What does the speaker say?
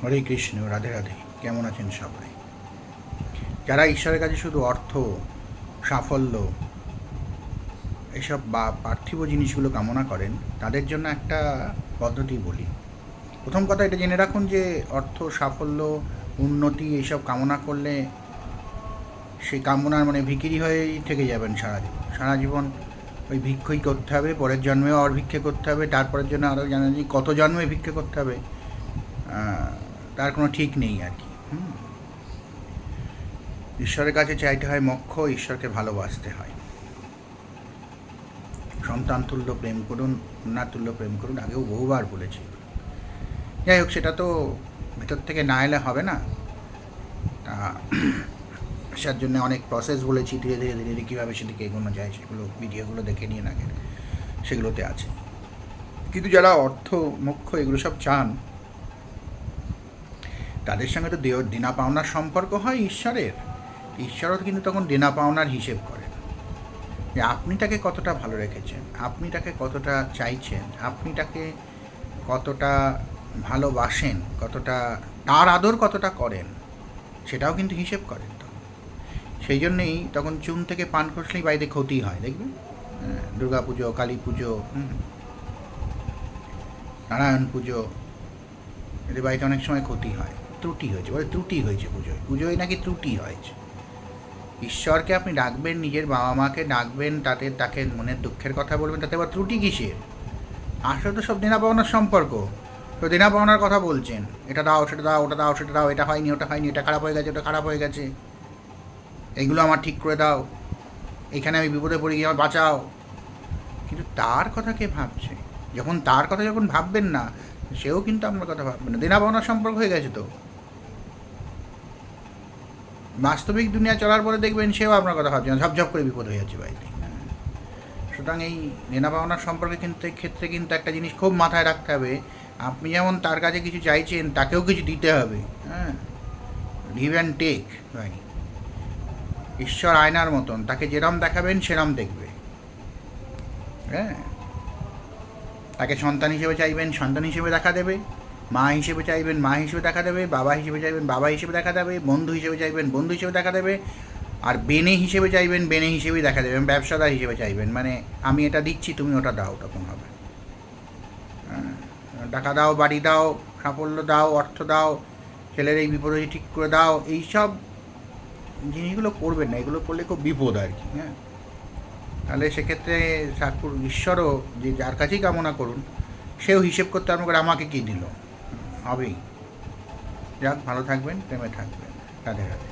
হরে কৃষ্ণ, রাধে রাধে। কেমন আছেন সবাই যারা ঈশ্বরের কাছে শুধু অর্থ, সাফল্য, এসব বা পার্থিব জিনিসগুলো কামনা করেন, তাদের জন্য একটা পদ্ধতি বলি। প্রথম কথা এটা জেনে রাখুন যে অর্থ, সাফল্য, উন্নতি এইসব কামনা করলে সেই কামনার মানে ভিকিরি হয়েই থেকে যাবেন সারা জীবন। সারা জীবন ওই ভিক্ষই করতে হবে, পরের জন্মেও আর ভিক্ষে করতে হবে, তারপরের জন্য আরও জানা যায় কত জন্মে ভিক্ষে করতে হবে। তার কোনো ঠিক নেই আর কি। ঈশ্বরের কাছে চাইতে হয় মক্ষ, ঈশ্বরকে ভালোবাসতে হয়। সন্তান তুল্য প্রেম করুন, কন্যা তুল্য প্রেম করুন, আগেও বহুবার বলেছি। যাই হোক, সেটা তো ভেতর থেকে না এলে হবে না। তা সেটার জন্য অনেক প্রসেস বলেছি, ধীরে ধীরে ধীরে ধীরে কীভাবে সেদিকে এগোনো যায় সেগুলো, ভিডিওগুলো দেখে নিয়ে আগে। সেগুলোতে আছে। কিন্তু যারা অর্থ মুখ্য এগুলো সব চান তাদের সঙ্গে তো দেনা পাওনার সম্পর্ক হয় ঈশ্বরের। ঈশ্বরও কিন্তু তখন দেনা পাওনার হিসেব করেন। যে আপনি তাকে কতটা ভালো রেখেছেন, আপনি তাকে কতটা চাইছেন, আপনি তাকে কতটা ভালোবাসেন, কতটা, তার আদর কতটা করেন, সেটাও কিন্তু হিসেব করেন তখন। সেই জন্যেই তখন চুন থেকে পান খসলেই বাড়িতে ক্ষতি হয়, দেখবেন? দুর্গা পুজো কালী পুজো নারায়ণ পুজো এদের বাড়িতে অনেক সময় ক্ষতি হয়। ত্রুটি হয়েছে, বলে ত্রুটি হয়েছে পুজোয়। পুজোয় নাকি ত্রুটি হয়েছে। ঈশ্বরকে আপনি ডাকবেন, নিজের বাবা মাকে ডাকবেন, তাতে তাকে মনের দুঃখের কথা বলবেন, তাতে আবার ত্রুটি কিসের? আসলে তো সব দেনা পাওনার সম্পর্ক। তো দেনা পাওনার কথা বলছেন। এটা দাও, সেটা দাও, ওটা দাও, সেটা দাও, এটা হয়নি, ওটা হয়নি, এটা খারাপ হয়ে গেছে, ওটা খারাপ হয়ে গেছে। এইগুলো আমার ঠিক করে দাও। এখানে আমি বিপদে পড়ে গিয়ে আমার বাঁচাও। কিন্তু তার কথা কে ভাবছে? যখন তার কথা যখন ভাববেন না, সেও কিন্তু আপনার কথা ভাববে না। দেনা পাওনার সম্পর্ক হয়ে গেছে তো। বাস্তবিক দুনিয়া চলার পরে দেখবেন সেও আপনার কথা ভাবছে না, ঝপঝপ করে বিপদ হয়ে যাচ্ছে বাড়িতে। সুতরাং এই দেনা পাওনার সম্পর্কে কিন্তু ক্ষেত্রে কিন্তু একটা জিনিস খুব মাথায় রাখতে হবে। আপনি যেমন তার কাছে কিছু চাইছেন, তাকেও কিছু দিতে হবে হ্যাঁ? গিভ অ্যান্ড টেক ভাই। ঈশ্বর আয়নার মতন, তাকে যেরম দেখাবেন সেরম দেখবে। হ্যাঁ? তাকে সন্তান হিসেবে চাইবেন, সন্তান হিসেবে দেখা দেবে। মা হিসেবে চাইবেন মা হিসেবে দেখা দেবে বাবা হিসেবে চাইবেন বাবা হিসেবে দেখা দেবে বন্ধু হিসেবে চাইবেন বন্ধু হিসেবে দেখা দেবে আর বেনে হিসেবে চাইবেন বেনে হিসেবেই দেখা দেবে ব্যবসাদার হিসেবে চাইবেন। মানে আমি এটা দিচ্ছি তুমি ওটা দাও তখন হবে। হ্যাঁ, টাকা দাও বাড়ি দাও সাফল্য দাও অর্থ দাও ছেলের এই বিপদে ঠিক করে দাও এইসব জিনিসগুলো করবেন না এগুলো করলে খুব বিপদ আর কি হ্যাঁ। তাহলে সেক্ষেত্রে ঈশ্বরও যে যার কাছেই কামনা করুন সেও হিসেব করতে আরম্ভ করে আমাকে কী দিল? হবেই। যাক ভালো থাকবেন প্রেমে থাকবেন। রাধে রাধে।